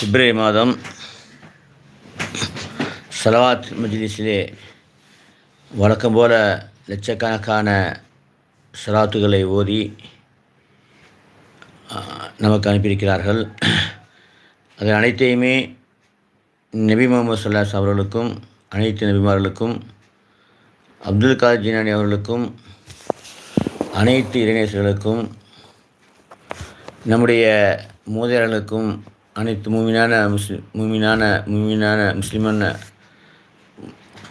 பிப்ரவரி மாதம் சலவாத் மஜ்லிஸிலே வழக்கம் போல லட்சக்கணக்கான சலாத்துகளை ஓதி நமக்கு அனுப்பியிருக்கிறார்கள். அது அனைத்தையுமே நபி முகமது சொல்லாஸ் அவர்களுக்கும் அனைத்து நபிமார்களுக்கும் அப்துல் காதர் ஜீனானி அவர்களுக்கும் அனைத்து இளைஞர்களுக்கும் நம்முடைய மூதையர்களுக்கும் அனைத்து மூமினான முஸ்லி மூமினான மூமினான முஸ்லிமான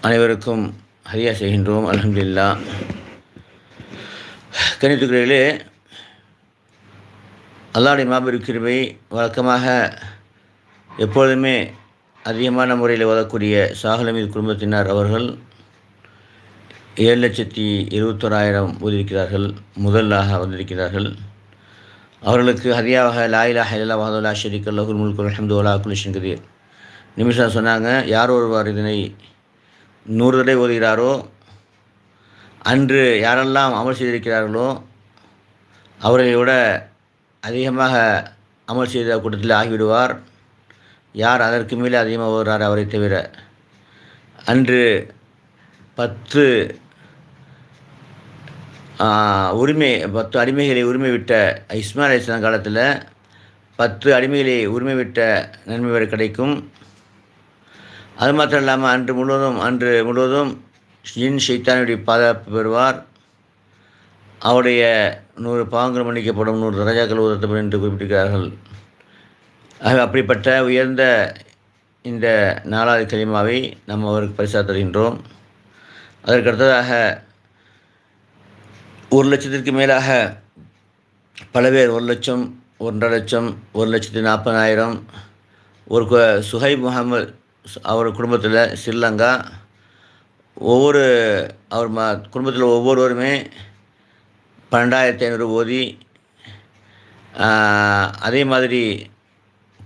அனைவருக்கும் ஹரியா செய்கின்றோம் அலமதுல்லா கணித்துக்கிறீர்களே அல்லாவுடைய மாபெரும் கிருபை வழக்கமாக எப்பொழுதுமே அதிகமான முறையில் ஓதக்கூடிய சாகலமீது குடும்பத்தினர் அவர்கள் ஏழு லட்சத்தி இருபத்தோராயிரம் ஓதியிருக்கிறார்கள் முதலாக வந்திருக்கிறார்கள். அவர்களுக்கு ஹரியாவாக லாயிலா ஹைலா வஹதுல்லா ஷரீக் அல்லஹுல் முல்கு அஹமது குலிஷன் கதீர். நிமிஷம் சொன்னாங்க யார் ஒருவர் இதனை நூறு தடவை ஓதுகிறாரோ அன்று யாரெல்லாம் அமல் செய்திருக்கிறார்களோ அவர்களை விட அதிகமாக அமல் செய்த கூட்டத்தில் ஆகிவிடுவார். யார் அதற்கு மேலே அதிகமாக ஓடுகிறார் அவரை தவிர அன்று பத்து உரிமை பத்து அடிமைகளை உரிமை விட்ட இஸ்மாயில் அலிஸ்லாம் காலத்தில் பத்து அடிமைகளை உரிமை விட்ட நன்மை வரை கிடைக்கும். அது மாத்திரம் இல்லாமல் அன்று முழுவதும் அன்று முழுவதும் ஜின் ஷைத்தானுடைய பாதுகாப்பு பெறுவார். அவருடைய நூறு பாவங்கள் மன்னிக்கப்படும் நூறு ராஜாக்கள் உதத்தப்படும் என்று குறிப்பிட்டிருக்கிறார்கள். ஆக அப்படிப்பட்ட உயர்ந்த இந்த நாலாவது கலிமாவை நாம் அவருக்கு பரிசா தருகின்றோம். அதற்கு அடுத்ததாக ஒரு லட்சத்திற்கு மேலாக பல பேர் ஒரு லட்சம் ஒன்றரை லட்சம் ஒரு லட்சத்தி நாற்பதாயிரம். ஒரு கு- சுஹைப் முகமது அவர் குடும்பத்தில் ஸ்ரீலங்கா. ஒவ்வொரு அவர் ம குடும்பத்தில் ஒவ்வொருவருமே பன்னெண்டாயிரத்தி ஐநூறு ஓதி அதே மாதிரி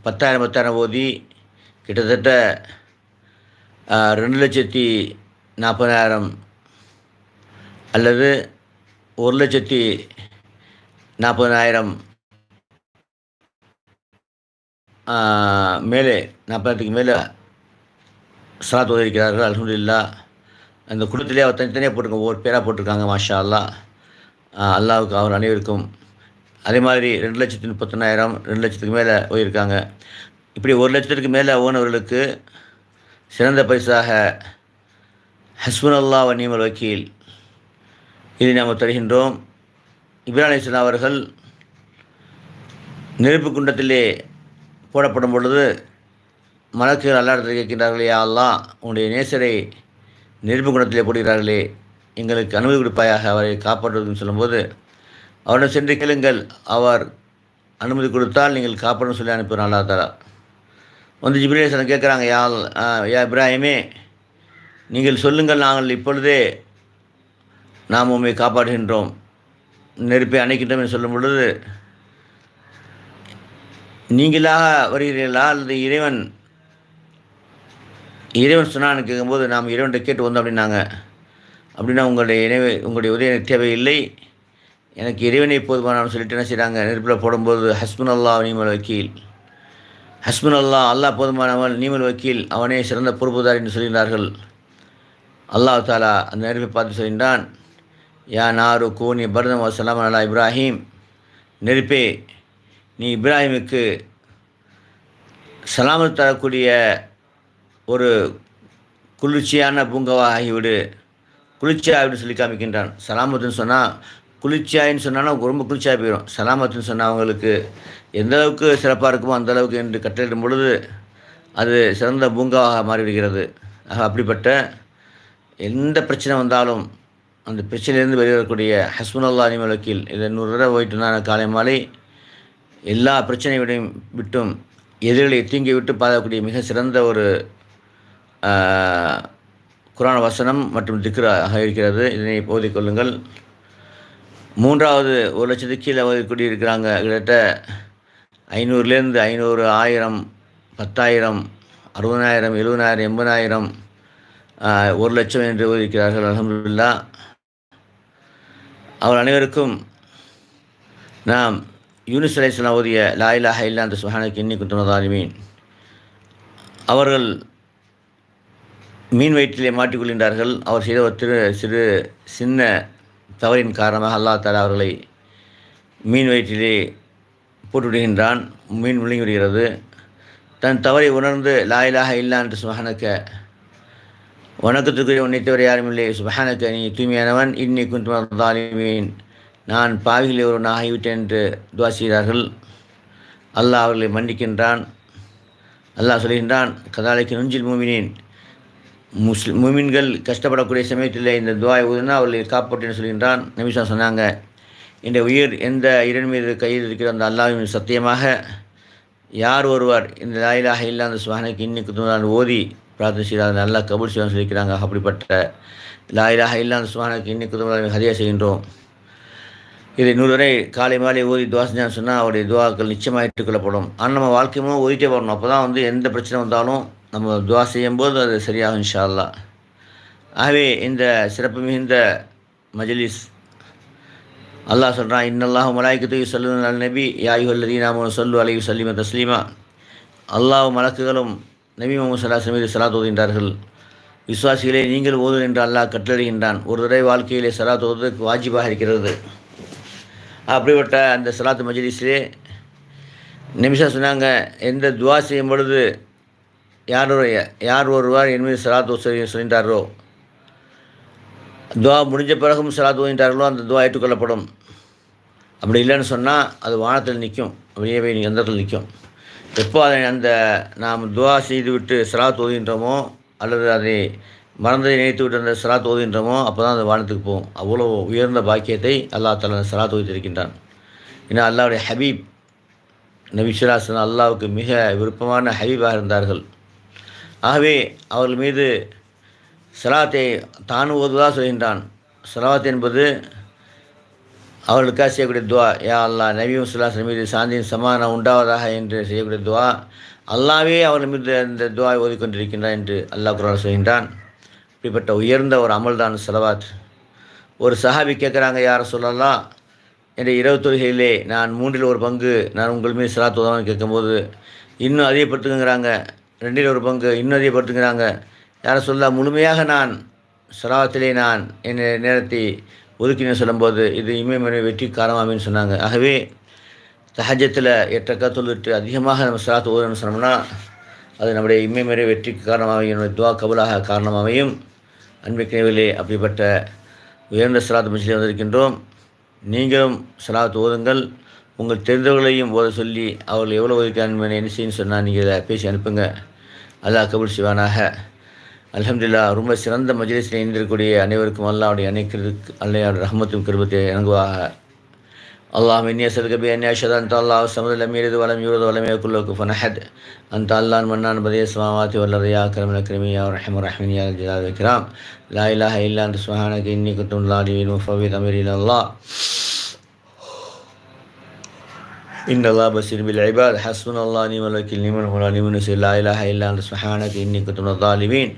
பத்தாயிரம் பத்தாயிரம் ஓதி கிட்டத்தட்ட ரெண்டு லட்சத்தி நாற்பதாயிரம் அல்லது ஒரு லட்சத்தி நாற்பதாயிரம் மேலே நாற்பதாயிரத்துக்கு மேலே சலாத் ஓதிருக்கிறார்கள் இல்லா அந்த குடும்பத்திலே அவர் தனித்தனியாக போட்டிருக்காங்க ஒவ்வொரு பேராக போட்டிருக்காங்க மாஷா அல்லா அல்லாவுக்கு அவர் அனைவருக்கும். அதே மாதிரி ரெண்டு லட்சத்தி முப்பத்தொன்னாயிரம் ரெண்டு லட்சத்துக்கு மேலே போயிருக்காங்க இப்படி ஒரு லட்சத்திற்கு மேலே ஓனவர்களுக்கு சிறந்த பரிசாக ஹஸ்முன் அல்லா வன்னிமல் வக்கீல் இதை நாம் தருகின்றோம். இப்ராஹிம் அவர்கள் நெருப்பு குண்டத்திலே போடப்படும் பொழுது மலக்குகள் அல்லாடத்தில் கேட்கின்றார்களே யா அல்லாஹ் உன்னுடைய நேசரை நெருப்பு குண்டத்திலே போடுகிறார்களே எங்களுக்கு அனுமதி கொடுப்பாயாக அவரை காப்பாற்றுவதுன்னு சொல்லும்போது அவரிடம் சென்று கேளுங்கள் அவர் அனுமதி கொடுத்தால் நீங்கள் காப்பாடும் சொல்லி அனுப்புகிறான் அல்லா தாரா வந்து ஜிப்ரேசன் கேட்குறாங்க யா யா இப்ராஹிமே நீங்கள் சொல்லுங்கள் நாங்கள் இப்பொழுதே நாம் உண்மை காப்பாடுகின்றோம் நெருப்பை அணைக்கின்றோம் என்று சொல்லும் பொழுது நீங்களாக வருகிறீர்களா அல்லது இறைவன் இறைவன் சொன்னான்னு கேட்கும்போது நாம் இறைவன்கிட்ட கேட்டு வந்தோம் அப்படின்னாங்க. அப்படின்னா உங்களுடைய இணைவு உங்களுடைய உதவி எனக்கு தேவையில்லை. எனக்கு இறைவனை போதுமானு சொல்லிட்டு என்ன செய்கிறாங்க நெருப்பில் போடும்போது ஹஸ்மன் அல்லா நீமல் வக்கீல். ஹஸ்மன் அல்லா அல்லாஹ் போதுமானவன் நீமல் வக்கீல். அவனே சிறந்த பொறுப்புதார் என்று சொல்கிறார்கள் அல்லாஹ் தாலா அந்த நெருப்பை பார்த்து சொல்கின்றான். யா நாரு கூனி பரதம் வசலாம் அலா இப்ராஹிம். நெருப்பே நீ இப்ராஹிமுக்கு சலாமத்து தரக்கூடிய ஒரு குளிர்ச்சியான பூங்காவாக ஆகிவிடு குளிர்ச்சியாகிவிடு சொல்லி காமிக்கின்றான். சலாமத்துன்னு சொன்னால் குளிர்ச்சியாயின்னு சொன்னான்னா ரொம்ப குளிர்ச்சியாக போயிடும் சலாமத்துன்னு சொன்னால் அவங்களுக்கு எந்த அளவுக்கு சிறப்பாக இருக்குமோ அந்த அளவுக்கு என்று கட்டளிடும் பொழுது அது சிறந்த பூங்காவாக மாறிவிடுகிறது. ஆக அப்படிப்பட்ட எந்த பிரச்சனை வந்தாலும் அந்த பிரச்சனையிலேருந்து வெளிவரக்கூடிய ஹஸ்பன் அல்லா அனிமல் வக்கீல் இதை நூறு தடவை போயிட்டு நான் காலை மாலை எல்லா பிரச்சனைகளையும் விட்டும் எதிரிகளை தீங்கி விட்டு பாதக்கூடிய மிக சிறந்த ஒரு குரான குரான் வசனம் மற்றும் திக்ராக இருக்கிறது. இதனை போதிக்கொள்ளுங்கள் மூன்றாவது ஒரு லட்சத்துக்கு கீழே ஓதிக்கூடிய இருக்கிறாங்க கிட்டத்தட்ட ஐநூறுலேருந்து ஐநூறு ஆயிரம் பத்தாயிரம் அறுபதாயிரம் எழுபதாயிரம் எண்பதாயிரம் ஒரு லட்சம் என்று ஓதிக்கிறார்கள் அலமதுல்லா அவர் அனைவருக்கும் நாம் யூனிஸ் அலைஹிஸ்ஸலாம் ஓதிய லா இலாஹ அந்த சுஹானுக்கு இன்னி குத்துனதாலிமீன் அவர்கள் மீன் வயிற்றிலே மாட்டிக்கொள்கின்றார்கள் அவர் செய்த ஒரு திரு சிறு சின்ன தவறின் காரணமாக அல்லா தாலா அவர்களை மீன் வயிற்றிலே போட்டுவிடுகின்றான் மீன் விழுங்கி விடுகிறது. தன் தவறை உணர்ந்து லாயிலாக இல்லா என்று சுபஹானக்க வணக்கத்துக்குரிய உன்னைத்தவர் யாரும் இல்லை. சுபஹானக்கு நீ தூய்மையானவன். இன்னி குந்துமீன் நான் பாவிகளை ஒருவன் ஆகிவிட்டேன் என்று துவா செய்கிறார்கள். அல்லாஹ் அவர்களை மன்னிக்கின்றான். அல்லாஹ் சொல்கின்றான் கதாலைக்கு நுஞ்சில் மூமினேன். முஸ்லிம் மூமின்கள் கஷ்டப்படக்கூடிய சமயத்தில் இந்த துவாய் ஊதுனா அவர்களை காப்பாற்றின்னு சொல்கின்றான். நபிசா சொன்னாங்க இந்த உயிர் எந்த இரண் மீது கையில் இருக்கிற அந்த அல்லாவின் சத்தியமாக யார் ஒருவர் இந்த லாயிலாக இல்லாத அந்த சுவானைக்கு இன்னைக்கு தூணால் ஓதி பிரார்த்தனை செய்கிறாங்க நல்லா கபூல் செய்வாங்க சொல்லிக்கிறாங்க. அப்படிப்பட்ட லாயிலாக இல்லாத சுவானுக்கு இன்னைக்கு தூணால் ஹரியா செய்கின்றோம். இதை நூறு வரை காலை மாலை ஓதி துவா செஞ்சான்னு சொன்னால் அவருடைய துவாக்கள் நிச்சயமாக ஏற்றுக்கொள்ளப்படும் ஆனால் நம்ம வாழ்க்கையுமோ ஓதிட்டே வரணும். அப்போ தான் வந்து எந்த பிரச்சனை வந்தாலும் நம்ம துவா செய்யும்போது அது சரியாகும் இன்ஷா அல்லா ஆகவே இந்த சிறப்பு மிகுந்த மஜலிஸ் அல்லாஹ் சொல்கிறான் இன்னல்லாஹ் மலாய்க்கு சொல்லு நல் நபி யாயுல்லதி நாம சொல்லு அலைவு சல்லிம தஸ்லீமா. அல்லாஹ் மலக்குகளும் நபி முகமது சல்லாஸ் மீது சலாத் ஓதுகின்றார்கள். விசுவாசிகளே நீங்கள் ஓது என்று அல்லாஹ் கட்டளைகின்றான் ஒரு தடவை வாழ்க்கையிலே சலாத் ஓதுவதற்கு வாஜிபாக இருக்கிறது. அப்படிப்பட்ட அந்த சலாத்து மஜிலிஸிலே நிமிஷம் சொன்னாங்க எந்த துவா செய்யும் பொழுது யார் ஒரு யார் ஒருவர் என் மீது சலாத்து சொல்கின்றாரோ துவா முடிஞ்ச பிறகும் சலாத்து தோதுகின்றார்களோ அந்த துவா ஏற்றுக்கொள்ளப்படும். அப்படி இல்லைன்னு சொன்னால் அது வானத்தில் நிற்கும். வெளியே போய் எந்தத்தில் நிற்கும். எப்போ அதை அந்த நாம் துவா செய்துவிட்டு சிராத் ஓதுகின்றோமோ அல்லது அதை மறந்ததை நினைத்து விட்டு அந்த சிராத் ஓதுகின்றோமோ அப்போ தான் அந்த வானத்துக்கு போகும். அவ்வளோ உயர்ந்த பாக்கியத்தை அல்லா தலா சிராத் ஓதித்திருக்கின்றான் ஏன்னா அல்லாவுடைய ஹபீப் நபிசுராசன் அல்லாவுக்கு மிக விருப்பமான ஹபீபாக இருந்தார்கள். ஆகவே அவர்கள் மீது சிராத்தை தான் ஓதுவதாக சொல்கின்றான். சிராத் என்பது அவர்களுக்காக செய்யக்கூடிய துவா யா அல்லா நபியும் சுல்லாசன் மீது சாந்தியின் சமாதானம் உண்டாவதாக என்று செய்யக்கூடிய துவா அல்லாவே அவர்கள் மீது அந்த துவா ஓதிக்கொண்டிருக்கின்றான் என்று அல்லாஹ் குரான் சொல்கின்றான். இப்படிப்பட்ட உயர்ந்த ஒரு அமல்தான் செலவாத் ஒரு சஹாபி கேட்குறாங்க யாரை சொல்லலாம் என்ற இரவு தொழுகையிலே நான் மூன்றில் ஒரு பங்கு நான் உங்கள் மீது சலாத் உதவான்னு கேட்கும்போது இன்னும் அதிகப்படுத்துங்கிறாங்க ரெண்டில் ஒரு பங்கு இன்னும் அதிகப்படுத்துங்கிறாங்க. யாரை சொல்ல முழுமையாக நான் சலாத்திலே நான் என் நேரத்தை ஒதுக்கினு சொல்லும்போது இது இமயமனை வெற்றி காரணமாமின்னு சொன்னாங்க. ஆகவே தஹஜத்தில் எட்டக்கா தொழுட்டு அதிகமாக நம்ம சலாத்து ஓதுன்னு சொன்னோம்னா அது நம்முடைய இம்மைமறை வெற்றிக்கு காரணமாகவும் என்னுடைய துவா கபலாக காரணமாகவும் அன்பிக்கினவிலே அப்படிப்பட்ட உயர்ந்த சலாத்து மசிலே வந்திருக்கின்றோம். நீங்களும் சலாத்து ஓதுங்கள். உங்கள் தெரிந்தவர்களையும் ஓத சொல்லி அவர்கள் எவ்வளோ ஒதுக்கிறான் என்ன செய்யணும்னு சொன்னால் நீங்கள் இதை பேசி அனுப்புங்க. அல்லாஹ் கபுல் சிவானாக அலமதுல்லா ரொம்ப சிறந்த மஜ்லிஸில் இணைந்திருக்கக்கூடிய அனைவருக்கும் அல்லாவுடைய அனைக்கிறதுக்கு அல்லையா ரஹமத்தும் கிருபத்தை இணங்குவாக அல்லாஹ் மின்னிய சல்கபி அன்யாஷத் அந்த அல்லாஹ் சமதுல மீரது வளம் யூரது வளமே குல்லோக்கு ஃபனஹத் அந்த அல்லான் மன்னான் பதே சுமாவாத்தி வல்லதையா கரமல கிருமியா ரஹம் ரஹ்மினியா ஜிதா வைக்கிறாம் லா இலாஹ இல்லா அந்த சுஹானக்கு இன்னி குத்தும் லாடிவின் முஃபவித் அமீரின் அல்லாஹ். إن الله بصير بالعباد حسبنا الله نعم الوكيل نعم المولى نعم النصير لا إله إلا أنت سبحانك إني كنت من الظالمين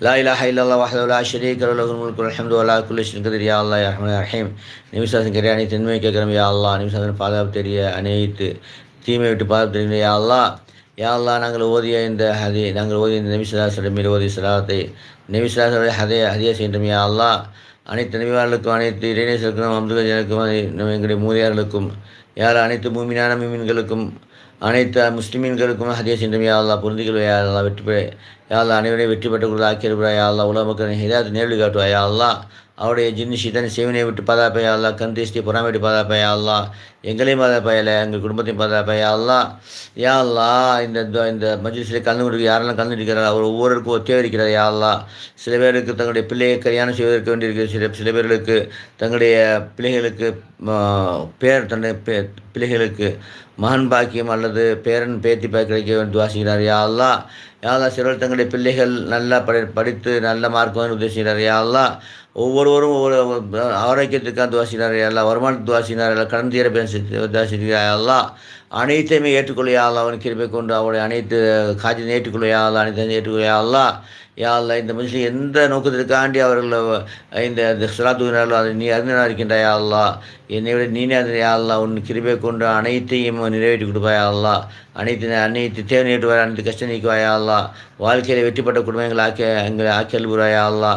لا إله إلا الله وحده لا شريك له له الملك والحمد ولا كل شيء قدير يا الله يا رحمن يا رحيم نبي ساسن كريا ني تنمي كرم يا الله نبي ساسن பாதுகாப்பு தெரிய அனைத்து தீமை விட்டு பாதுகாப்பு தெரியும் யா அல்லா யா அல்லா நாங்கள் ஓதிய இந்த ஹதி நாங்கள் ஓதிய இந்த நபிசராசோட மீது ஓதிய சலாத்தை நபிசராசோட ஹதே ஹதியா செய்கின்றோம் யா அல்லா அனைத்து நபிவார்களுக்கும் அனைத்து இளைஞர்களுக்கும் அப்துல் ஜனக்கும் எங்களுடைய மூதியார்களுக்கும் யார் அனைத்து மூமினான மீன்களுக்கும் அனைத்து முஸ்லிமீன்களுக்கும் ஹதியா சென்றும் யா புரிந்துகள் பொருந்திகள் வெற்றி பெற யா அனைவரையும் வெற்றி பெற்றவர்கள் ஆக்கியிருப்பா யா அல்லா உலக மக்களின் ஹிதாயத்து நேரில் காட்டுவார். யா அவருடைய ஜின்னு ஷிதன் சேவனை விட்டு பாதாப்பையா அல்லா கந்திஷ்டி புறாமை விட்டு பாதாப்பையா அல்லா எங்களையும் பாதாப்பையில எங்கள் குடும்பத்தையும் பாதாப்பையா அல்லா யா அல்லா இந்த இந்த மஜ்லிஸில் கலந்து கொண்டு யாரெல்லாம் கலந்து இருக்கிறார் அவர் ஒவ்வொருக்கும் ஒத்தியாக இருக்கிறார் யா அல்லா சில பேருக்கு தங்களுடைய பிள்ளையை கல்யாணம் செய்வதற்கு வேண்டியிருக்கு சில சில பேர்களுக்கு தங்களுடைய பிள்ளைகளுக்கு பேர் தன்னுடைய பிள்ளைகளுக்கு மகன் பாக்கியம் அல்லது பேரன் பேத்தி பாய் கிடைக்க துவாசிக்கிறார் வாசிக்கிறார் யா அல்லா யாழ்லா சிலர் தங்களுடைய பிள்ளைகள் நல்லா படி படித்து நல்ல மார்க் வந்து உதவிக்கிறார் யா ஒவ்வொருவரும் ஒவ்வொரு ஆரோக்கியத்துக்காக துவாசினார் எல்லா வருமான துவாசினார் எல்லாம் கடன் தீர துவாசிக்கிறார் எல்லாம் அனைத்தையுமே ஏற்றுக்கொள்ளையா அவன் கிருபை கொண்டு அவருடைய அனைத்து காட்சியை ஏற்றுக்கொள்ளையா அனைத்தையும் ஏற்றுக்கொள்ளையா யாழ்ல இந்த மனுஷன் எந்த நோக்கத்திற்காண்டி அவர்கள் இந்த சிராத்துகிறார்களோ அதை நீ அறிஞனாக இருக்கின்ற யாழ்லா என்னை விட நீனே அறிஞர் யாழ்லா உன் கிருபை கொண்டு அனைத்தையும் நிறைவேற்றி கொடுப்பாயாள்லா அனைத்து அனைத்து தேவை நீட்டுவாய் அனைத்து கஷ்டம் நீக்குவாயாள்லா வாழ்க்கையில் வெற்றிப்பட்ட குடும்பங்களை ஆக்கி எங்களை ஆக்கி அல்புறாயாள்லா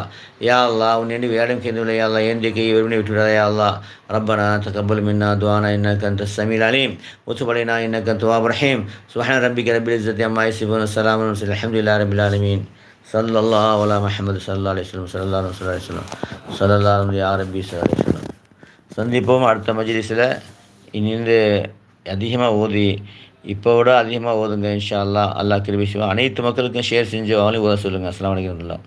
யாழ்லா உன் என்று வேடம் கேந்தவில்லை யாழ்லா ஏந்திய கை வெறுமனை விட்டுவிடாயாள்லா ரப்பனா தகபல் மின்னா துவானா என்ன கந்த சமீல் அலீம். உத்துபலைனா என்ன கந்த வாபரஹீம் சுஹான ரபிக் ரபில் இஸ்ஸத்தி அம்மா இசிபுன் சலாம் அலமதுல்லா ரபில் ஆலமீன். சல்லல்லா வலா மஹமது சல்லா அலிஸ்லம் சல்லா சொல்லா அலிஸ்லம் சல்லல்லா ஆரம்பி சல்லா அலிஸ்லம் சந்திப்போம் அடுத்த மஜ்லிஸில். இனிந்து அதிகமாக ஓதி இப்போ விட அதிகமாக ஓதுங்க இன்ஷா அல்லா அல்லா கிருபிஷ் அனைத்து மக்களுக்கும் ஷேர் செஞ்சு அவங்களையும் ஓத சொல்லுங்கள் அஸ்லாம் வலைக்கம்